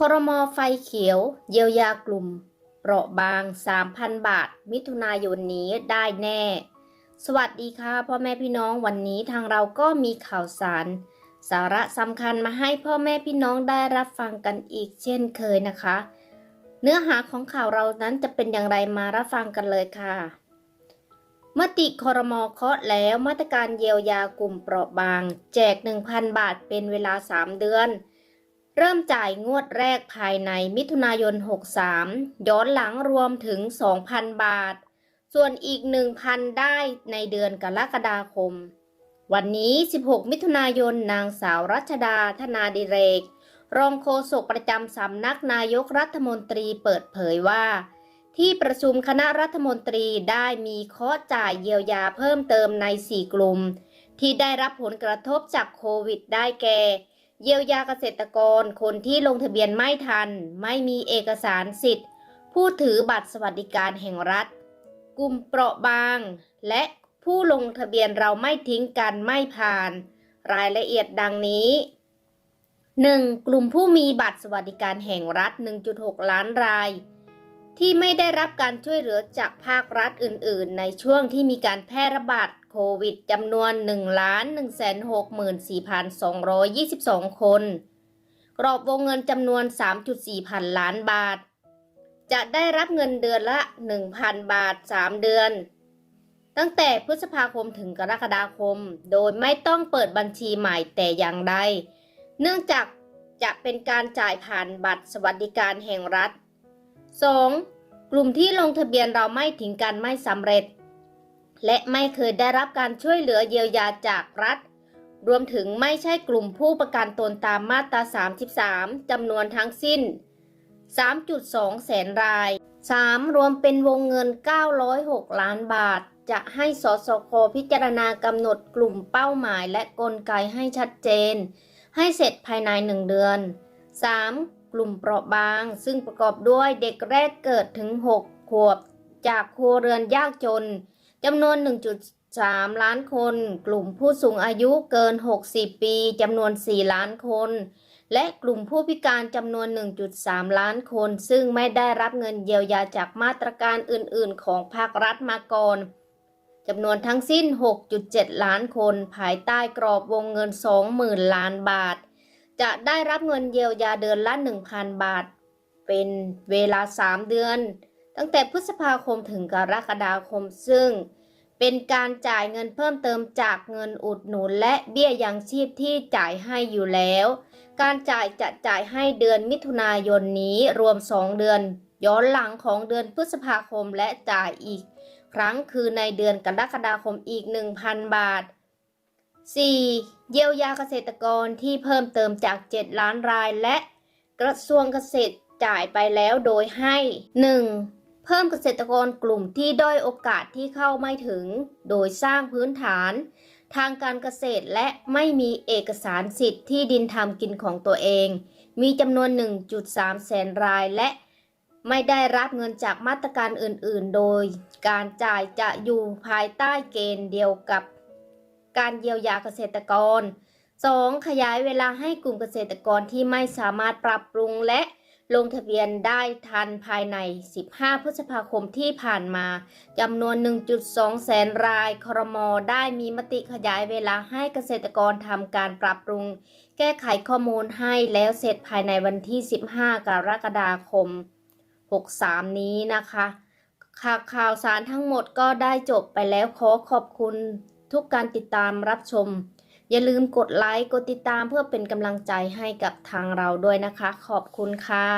ครมไฟเขียว เยียวยากลุ่ม เปราะบาง 3,000 บาท มิถุนายนนี้ได้แน่ สวัสดีค่ะพ่อแม่พี่น้องวันนี้ทางเราก็มีข่าวสาร สาระสำคัญมาให้พ่อแม่พี่น้องได้รับฟังกันอีกเช่นเคยนะคะ เนื้อหาของข่าวเรานั้นจะเป็นอย่างไรมารับฟังกันเลยค่ะ มติครมอเคาะแล้วมาตรการเยียวยากลุ่มเปราะบาง แจก 1,000 บาทเป็นเวลา 3 เดือน เริ่มจ่ายงวดแรกภายในมิถุนายน 63 ย้อนหลังรวมถึง 2,000 บาท ส่วนอีก 1,000 ได้ในเดือนกรกฎาคม วันนี้ 16 มิถุนายน นางสาวรัชดาธนาดิเรก รองโฆษกประจำสำนักนายกรัฐมนตรีเปิดเผยว่า ที่ประชุมคณะรัฐมนตรีได้มีข้อจ่ายเยียวยาเพิ่มเติมใน 4 กลุ่ม ที่ได้รับผลกระทบจากโควิดได้แก่ เยียวยาเกษตรกรคนที่ลงทะเบียนไม่ทัน ไม่มีเอกสารสิทธิ์ ผู้ถือบัตรสวัสดิการแห่งรัฐ กลุ่มเปราะบาง และผู้ลงทะเบียนเราไม่ทิ้งกันไม่ผ่าน รายละเอียดดังนี้ 1. กลุ่มผู้มีบัตรสวัสดิการแห่งรัฐ 1.6 ล้านราย ที่ไม่ได้รับการช่วยเหลือจากภาครัฐอื่น ๆ ในช่วงที่มีการแพร่ระบาดโควิดจำนวน 1,164,222 คน กรอบวงเงินจำนวน 3.4 พันล้านบาท จะได้รับเงินเดือนละ 1,000 บาท 3 เดือน ตั้งแต่พฤษภาคมถึงกรกฎาคม โดยไม่ต้องเปิดบัญชีใหม่แต่อย่างใด เนื่องจากจะเป็นการจ่ายผ่านบัตรสวัสดิการแห่งรัฐ 2. กลุ่มที่ลงทะเบียนเราไม่ถึงกันไม่สำเร็จ และไม่เคยได้รับการช่วยเหลือเยียวยาจากรัฐ รวมถึงไม่ใช่กลุ่มผู้ประกันตนตามมาตรา 33จำนวนทั้งสิ้น 3.2 แสนราย 3. รวมเป็นวงเงิน 906 ล้านบาท จะให้สสคพิจารณากำหนดกลุ่มเป้าหมายและกลไกให้ชัดเจน ให้เสร็จภายใน 1 เดือน 3. กลุ่มเปราะบาง ซึ่งประกอบด้วยเด็กแรกเกิดถึง 6 ขวบ จากครัวเรือนยากจนจำนวน 1.3 ล้านคน กลุ่มผู้สูงอายุเกิน 60 ปีจำนวน 4 ล้านคน และกลุ่มผู้พิการจำนวน 1.3 ล้านคน ซึ่งไม่ได้รับเงินเยียวยาจากมาตรการอื่น ๆ ของภาครัฐมาก่อนจำนวนทั้งสิ้น 6.7 ล้านคน ภายใต้กรอบวงเงิน 20,000 ล้านบาท จะได้รับเงินเยียวยาเดือนละ 1,000 บาท เป็นเวลา 3 เดือน ตั้งแต่พฤษภาคมถึงกรกฎาคมซึ่ง เป็นการจ่ายเงินเพิ่มเติมจากเงินอุดหนุนและเบี้ยยังชีพที่จ่ายให้อยู่แล้ว การจ่ายจะจ่ายให้เดือนมิถุนายนนี้รวม 2 เดือน ย้อนหลังของเดือนพฤษภาคมและจ่ายอีก ครั้งคือในเดือนกรกฎาคมอีก 1,000 บาท 4. เยียวยาเกษตรกรที่เพิ่มเติมจาก 7 ล้านรายและกระทรวงเกษตรจ่ายไปแล้วโดยให้ 1. เพิ่มเกษตรกรกลุ่มที่ด้อยโอกาสที่เข้าไม่ถึง โดยสร้างพื้นฐาน ทางการเกษตรและไม่มีเอกสารสิทธิ์ที่ดินทำกินของตัวเอง มีจำนวน 1.3 แสนรายและไม่ได้รับเงินจากมาตรการอื่น ๆ โดยการจ่ายจะอยู่ภายใต้เกณฑ์เดียวกับ การเยียวยาเกษตรกร 2. ขยายเวลาให้กลุ่มเกษตรกรที่ไม่สามารถปรับปรุงและลงทะเบียนได้ทันภายใน 15 พฤษภาคมที่ผ่านมาจำนวน 1.2 แสนราย ครม ได้มีมติขยายเวลาให้เกษตรกรทำการปรับปรุง แก้ไขข้อมูลให้แล้วเสร็จภายในวันที่ 15 กรกฎาคม 63 นี้นะคะข่าวข่าวสารทั้งหมดก็ได้จบไปแล้วขอขอบคุณ ทุกการติดตามรับชม อย่าลืมกดไลค์กดติดตามเพื่อเป็นกำลังใจให้กับทางเราด้วยนะคะ ขอบคุณค่ะ